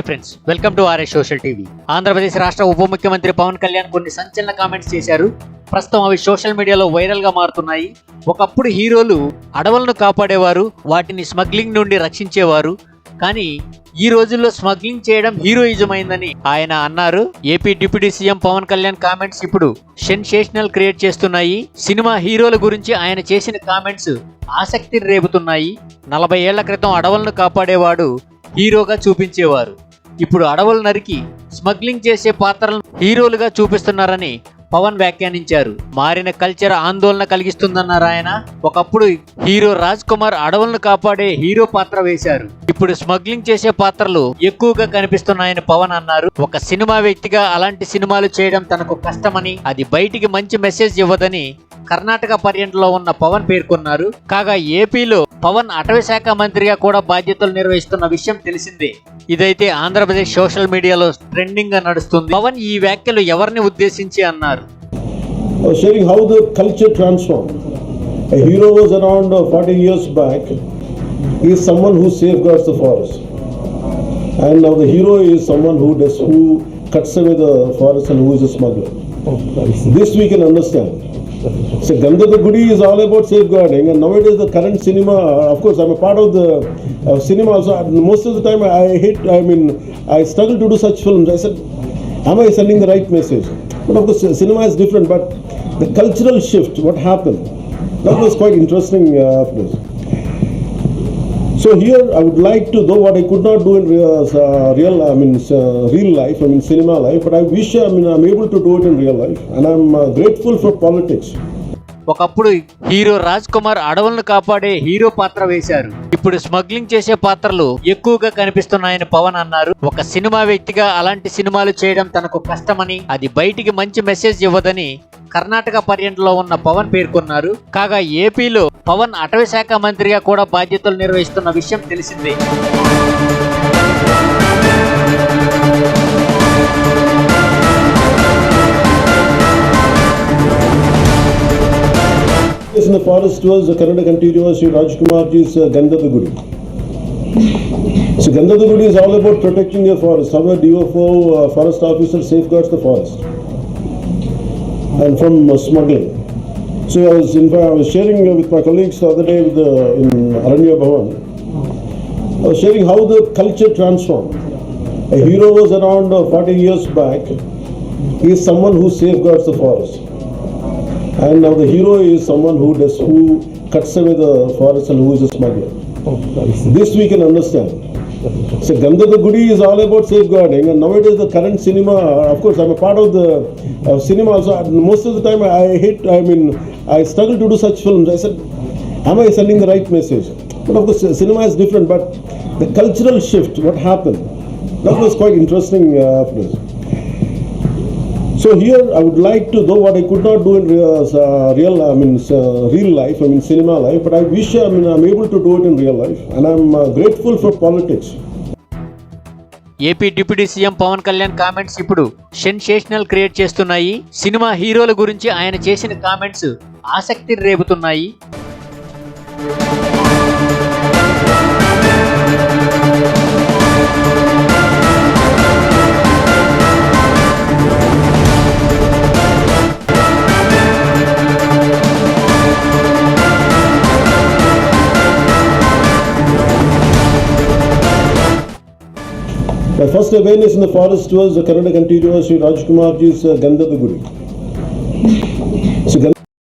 Friends welcome to RS social TV Andhra Pradesh రాష్ట్ర ఉప ముఖ్యమంత్రి పవన్ కళ్యాణ్ కొన్ని సంచలన కామెంట్స్ చేశారు. ప్రస్తుతం అవి సోషల్ మీడియాలో వైరల్గా మారుతున్నాయి. ఒకప్పుడు హీరోలు అడవులను కాపాడేవారు వాటిని స్మగ్లింగ్ నుండి రక్షించేవారు. కానీ ఈ రోజుల్లో స్మగ్లింగ్ చేయడం హీరోయిజం అయిందని ఆయన అన్నారు. AP deputy CM Pawan Kalyan comments ఇప్పుడు సెన్సేషనల్ క్రియేట్ చేస్తున్నాయి. సినిమా హీరోల గురించి ఆయన చేసిన కామెంట్స్ ఆసక్తిని రేపుతున్నాయి. నలభై ఏళ్ళ క్రితం అడవులను కాపాడేవాడు హీరోగా చూపించేవారు. ఇప్పుడు అడవులు నరికి స్మగ్లింగ్ చేసే పాత్రలను హీరోలుగా చూపిస్తున్నారని పవన్ వ్యాఖ్యానించారు. మారిన కల్చర్ ఆందోళన కలిగిస్తుందన్నారు ఆయన ఒకప్పుడు హీరో రాజ్ కుమార్ అడవులను కాపాడే హీరో పాత్ర వేశారు. ఇప్పుడు స్మగ్లింగ్ చేసే పాత్రలు ఎక్కువగా కనిపిస్తున్నాయని పవన్ అన్నారు. ఒక సినిమా వ్యక్తిగా అలాంటి సినిమాలు చేయడం తనకు కష్టమని అది బయటికి మంచి మెసేజ్ ఇవ్వదని కర్ణాటక పర్యటనలో ఉన్న పవన్ పేర్కొన్నారు. కాగా ఏపీలో పవన్ అటవీ శాఖ మంత్రిగా కూడా బాధ్యతలు నిర్వహిస్తున్న విషయం తెలిసిందే. ఇదైతే ఆంధ్రప్రదేశ్ సోషల్ మీడియాలో ట్రెండింగ్గా నడుస్తుంది. పవన్ ఈ వ్యాఖ్యలు ఎవరిని ఉద్దేశించి అన్నారు? Oh, uh, cuts away the forest and who is a smuggler. Oh, this we can understand. So the Gudi is all about safeguarding and nowadays the current cinema, of course I'm a part of the uh, cinema also. Most of the time I hate, I mean, I struggle to do such films. I said, am I sending the right message? But of course cinema is different, but the cultural shift, what happened, that was quite interesting uh. So here I would like to do what I could not do in real I mean real life I mean cinema life but I wish I mean I'm able to do it in real life and I'm grateful for politics ఒకప్పుడు hero Raj Kumar అడవులను కాపాడే hero పాత్ర వేశారు. ఇప్పుడు smuggling చేసే పాత్రలు ఎక్కువగా కనిపిస్తున్నాయని పవన్ అన్నారు. ఒక సినిమా వ్యక్తిగా అలాంటి సినిమాలు చేయడం తనకు కష్టమని అది బయటికి మంచి మెసేజ్ ఇవ్వదని కర్ణాటక పర్యటనలో ఉన్న పవన్ పేర్కొన్నారు. కాగా ఏపీలో పవన్ అటవీ శాఖ మంత్రిగా కూడా బాధ్యతలు నిర్వహిస్తున్న విషయం తెలిసిందే Yes, in the forest was the Kannada continuous Sri Rajkumar ji's uh, Gandha the Gudi. So Gandha the Gudi is all about protecting your forest. How a DFO, uh, forest officer safeguards the forest and from uh, smuggling. So I was, in fact, I was sharing with my colleagues the other day with the, in Aranya Bhavan. I was sharing how the culture transformed. A hero was around uh, 40 years back. He is someone who safeguards the forest. And now the hero is someone who does who cuts away the forest and who is a smuggler. This we can understand. So Gandha the Gudi is all about safeguarding, and nowadays the current cinema, of course, I'm a part of the uh, cinema also. Most of the time, I hate. I mean, I struggle to do such films. I said, am I sending the right message? But of course, cinema is different. But the cultural shift, what happened, that was quite interesting. Uh. So here I would like to, though what I could not do in real, uh, real I mean, uh, real life, I mean, cinema life, but I wish, I mean, I'm able to do it in real life, and I'm uh, grateful for politics. AP deputy CM Pawan Kalyan comments ఇప్పుడు sensational create చేస్తున్నాయి. Cinema హీరోల గురించి ఆయన చేసిన comments ఆసక్తిని రేపుతున్నాయి. My first awareness in the forest was the Kannada continuous Sri Rajkumar ji's uh, Gandha the Gudi.